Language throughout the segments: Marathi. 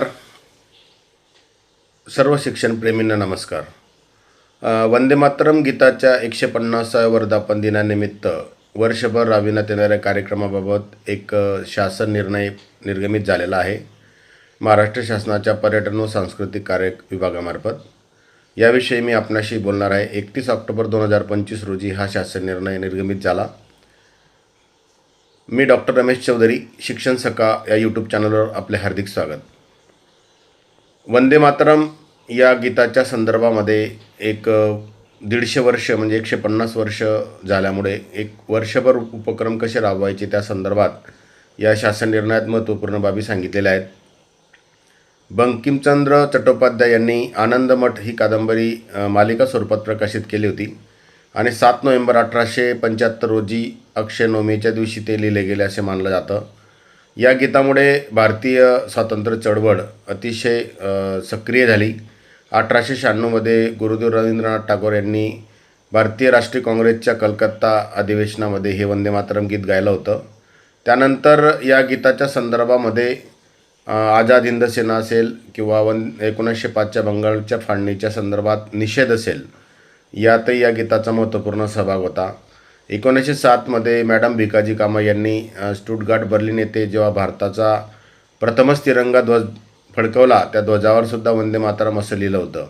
नमस्कार. सर्व शिक्षणप्रेमींना नमस्कार. वंदे मातरम गीताच्या एकशे पन्नासाव्या वर्धापन दिनानिमित्त वर्षभर राबविण्यात येणाऱ्या कार्यक्रमाबाबत एक शासन निर्णय निर्गमित झालेला आहे. महाराष्ट्र शासनाच्या पर्यटन व सांस्कृतिक कार्य विभागामार्फत. याविषयी मी आपणाशी बोलणार आहे. एकतीस ऑक्टोबर दोन हजार पंचवीस रोजी हा शासन निर्णय निर्गमित झाला. मी डॉक्टर रमेश चौधरी शिक्षण सका या यूट्यूब चॅनलवर आपले हार्दिक स्वागत. वंदे मातरम या गीताच्या संदर्भामध्ये एक दीडशे वर्ष म्हणजे एकशे पन्नास वर्ष झाल्यामुळे एक वर्षभर उपक्रम कसे राबवायचे त्या संदर्भात या शासन निर्णयात महत्त्वपूर्ण बाबी सांगितलेल्या आहेत. बंकिमचंद्र चट्टोपाध्याय यांनी आनंदमठ ही कादंबरी मालिका स्वरूपात प्रकाशित केली होती आणि सात नोव्हेंबर अठराशे पंच्याहत्तर रोजी अक्षय नवमीच्या दिवशी ते लिहिले गेले असे मानलं जातं. या गीतामुळे भारतीय स्वातंत्र्य चळवळ अतिशय सक्रिय झाली. अठराशे शहाण्णवमध्ये गुरुदेव रवींद्रनाथ टागोर यांनी भारतीय राष्ट्रीय काँग्रेसच्या कलकत्ता अधिवेशनामध्ये हे वंदे मातरम गीत गायलं होतं. त्यानंतर या गीताच्या संदर्भामध्ये आझाद हिंद सेना असेल किंवा वन एकोणीसशे पाचच्या बंगालच्या फाळणीच्या संदर्भात निषेध असेल यातही या गीताचा महत्त्वपूर्ण सहभाग होता. एकोणीसशे सातमध्ये मॅडम भिकाजी कामा यांनी अ, स्टुटगार्ट बर्लिन येथे जेव्हा भारताचा प्रथमच तिरंगा ध्वज फडकवला त्या ध्वजावर सुद्धा वंदे मातरम असं लिहिलं होतं.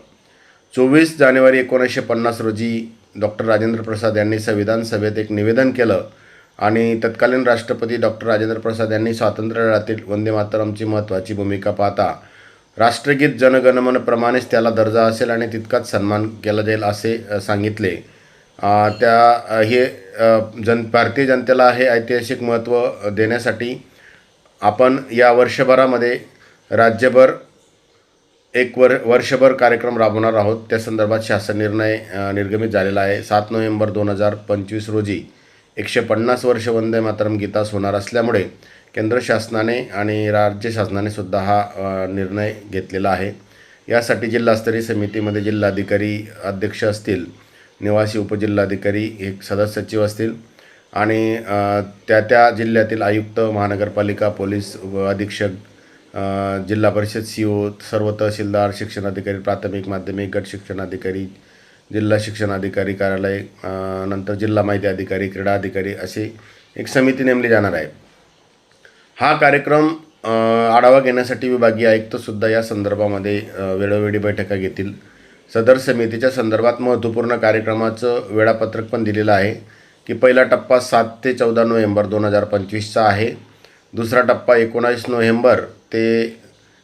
चोवीस जानेवारी एकोणीसशे पन्नास रोजी डॉक्टर राजेंद्र प्रसाद यांनी संविधान सभेत एक निवेदन केलं आणि तत्कालीन राष्ट्रपती डॉक्टर राजेंद्र प्रसाद यांनी स्वातंत्र्य वंदे मातरमची महत्त्वाची भूमिका पाहता राष्ट्रगीत जनगणमनप्रमाणेच त्याला दर्जा असेल आणि तितकाच सन्मान केला जाईल असे सांगितले. त्या हे जन भारतीय जनतेला हे ऐतिहासिक महत्त्व देण्यासाठी आपण या वर्षभरामध्ये राज्यभर एक वर वर्षभर कार्यक्रम राबवणार आहोत. त्या संदर्भात शासन निर्णय निर्गमित झालेला आहे. सात नोव्हेंबर दोन हजार पंचवीस रोजी एकशे पन्नास वर्ष वंदे मातरम गीतास होणार असल्यामुळे केंद्र शासनाने आणि राज्य शासनाने सुद्धा हा निर्णय घेतलेला आहे. यासाठी जिल्हास्तरीय समितीमध्ये जिल्हाधिकारी अध्यक्ष असतील. निवासी उपजिल्हाधिकारी एक सदस्य सचिव असतील. आणि त्या त्या जिल्ह्यातील आयुक्त महानगरपालिका पोलीस व अधीक्षक जिल्हा परिषद सी ओ सर्व तहसीलदार शिक्षणाधिकारी प्राथमिक माध्यमिक गट शिक्षणाधिकारी जिल्हा शिक्षणाधिकारी कार्यालय नंतर जिल्हा माहिती अधिकारी क्रीडा अधिकारी अशी एक समिती नेमली जाणार आहे. हा कार्यक्रम आढावा घेण्यासाठी विभागीय आयुक्तसुद्धा या संदर्भामध्ये वेळोवेळी बैठका घेतील. सदर समितीच्या संदर्भात महत्त्वपूर्ण कार्यक्रमाचं वेळापत्रक पण दिलेलं आहे की पहिला टप्पा सात ते चौदा नोव्हेंबर दोन हजार पंचवीसचा आहे. दुसरा टप्पा एकोणावीस नोव्हेंबर ते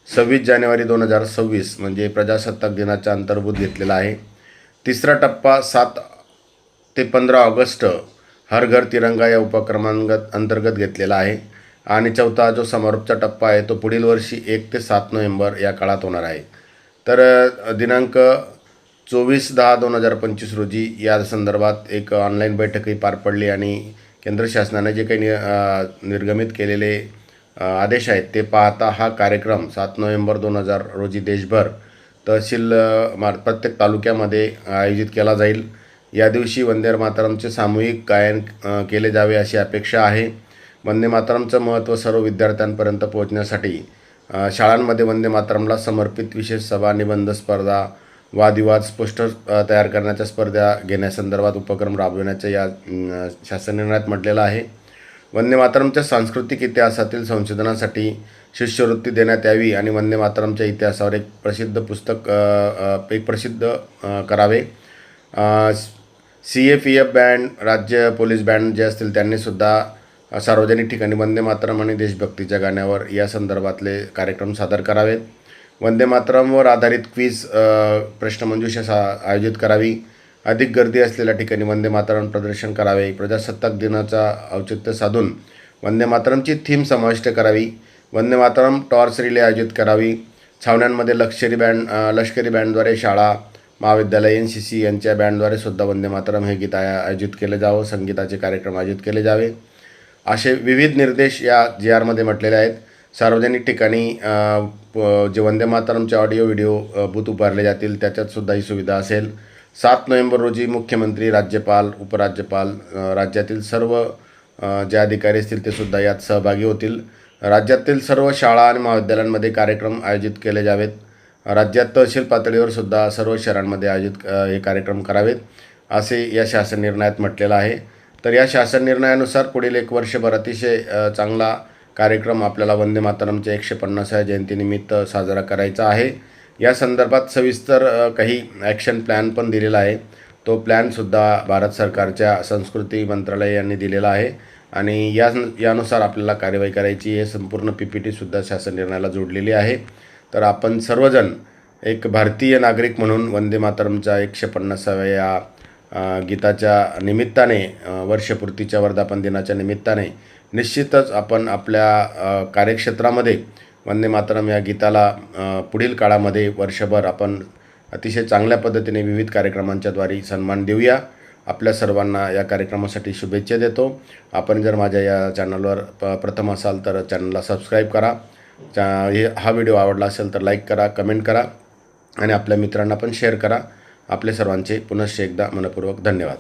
सव्वीस जानेवारी दोन हजार सव्वीस म्हणजे प्रजासत्ताक दिनाच्या अंतर्भूत घेतलेला आहे. तिसरा टप्पा सात ते पंधरा ऑगस्ट हर घर तिरंगा या उपक्रमांगत अंतर्गत घेतलेला आहे. आणि चौथा जो समारोपचा टप्पा आहे तो पुढील वर्षी एक ते सात नोव्हेंबर या काळात होणार आहे. तर दिनांक चोवीस दहा दोन हजार पंचवीस रोजी या संदर्भात एक ऑनलाईन बैठकही पार पडली आणि केंद्र शासनाने जे काही नि निर्गमित केलेले आदेश आहेत ते पाहता हा कार्यक्रम सात नोव्हेंबर दोन हजार रोजी देशभर तहसील अ, मार प्रत्येक तालुक्यामध्ये आयोजित केला जाईल. या दिवशी वंदे मातरमचे सामूहिक गायन केले जावे अशी अपेक्षा आहे. वंदे मातरमचं महत्त्व सर्व विद्यार्थ्यांपर्यंत पोहोचण्यासाठी शाळांमध्ये वंदे मातरमला समर्पित विशेष सभा निबंध स्पर्धा वादविवाद स्पष्ट तयार करण्याच्या स्पर्धा घेण्यासंदर्भात उपक्रम राबविण्याच्या या शासन निर्णयात म्हटलेलं आहे. वंदे मातरमच्या सांस्कृतिक इतिहासातील संशोधनासाठी शिष्यवृत्ती देण्यात यावी आणि वंदे मातरमच्या इतिहासावर एक प्रसिद्ध पुस्तक एक प्रसिद्ध करावे. C F E F band राज्य पोलीस बँड जे असतील त्यांनीसुद्धा सार्वजनिक ठिकाणी वंदे मातरम आणि देशभक्तीच्या गाण्यावर या संदर्भातले कार्यक्रम सादर करावेत. वंदे मातरमवर आधारित क्विज प्रश्नमंजुषा सा आयोजित करावी. अधिक गर्दी असलेल्या ठिकाणी वंदे मातरम प्रदर्शन करावे. प्रजासत्ताक दिनाचा औचित्य साधून वंदे मातरमची थीम समाविष्ट करावी. वंदे मातरम टॉर्च रिले आयोजित करावी. छावण्यांमध्ये लष्करी बँड लष्करी बँडद्वारे शाळा महाविद्यालय एन सी सी यांच्या बँडद्वारे सुद्धा वंदे मातरम हे गीत आयोजित केलं जावं. संगीताचे कार्यक्रम आयोजित केले जावे. असे विविध निर्देश या जी आरमध्ये म्हटलेले आहेत. सार्वजनिक ठिकाणी प- जे वंदे मातरमचे ऑडिओ व्हिडिओ बूथ उभारले जातील त्याच्यातसुद्धा ही सुविधा असेल. सात नोव्हेंबर रोजी मुख्यमंत्री राज्यपाल उपराज्यपाल राज्यातील सर्व जे अधिकारी असतील ते सुद्धा यात सहभागी होतील. राज्यातील सर्व शाळा आणि महाविद्यालयांमध्ये कार्यक्रम आयोजित केले जावेत. राज्यात तहसील पातळीवर सुद्धा सर्व शहरांमध्ये आयोजित हे कार्यक्रम करावेत असे या शासन निर्णयात म्हटलेलं आहे. तर या शासन निर्णयानुसार पुढील एक वर्षभर अतिशय चांगला कार्यक्रम आपल्याला वंदे मातरमच्या एकशे पन्नासाव्या जयंतीनिमित्त साजरा करायचा आहे. या संदर्भात सविस्तर काही ॲक्शन प्लॅन पण दिलेला आहे. तो प्लॅनसुद्धा भारत सरकारच्या संस्कृती मंत्रालय यांनी दिलेला आहे. आणि या यानुसार आपल्याला कार्यवाही करायची हे संपूर्ण पी पी टीसुद्धा शासन निर्णयाला जोडलेली आहे. तर आपण सर्वजण एक भारतीय नागरिक म्हणून वंदे मातरमच्या एकशे पन्नासाव्या या गीताच्या निमित्ताने वर्षपूर्तीच्या वर्धापन दिनाच्या निमित्ताने निश्चितच आपण आपल्या कार्यक्षेत्रामध्ये वंदे मातरम या गीताला पुढील काळामध्ये वर्षभर आपण अतिशय चांगल्या पद्धतीने विविध कार्यक्रमांच्याद्वारे सन्मान देऊया. आपल्या सर्वांना या कार्यक्रमासाठी शुभेच्छा देतो. आपण जर माझ्या या चॅनलवर प प्रथम असाल तर चॅनलला सबस्क्राईब करा. चा हे हा व्हिडिओ आवडला असेल तर लाईक करा कमेंट करा आणि आपल्या मित्रांना पण शेअर करा. आपले सर्वांचे पुनश्च एकदा मनपूर्वक धन्यवाद.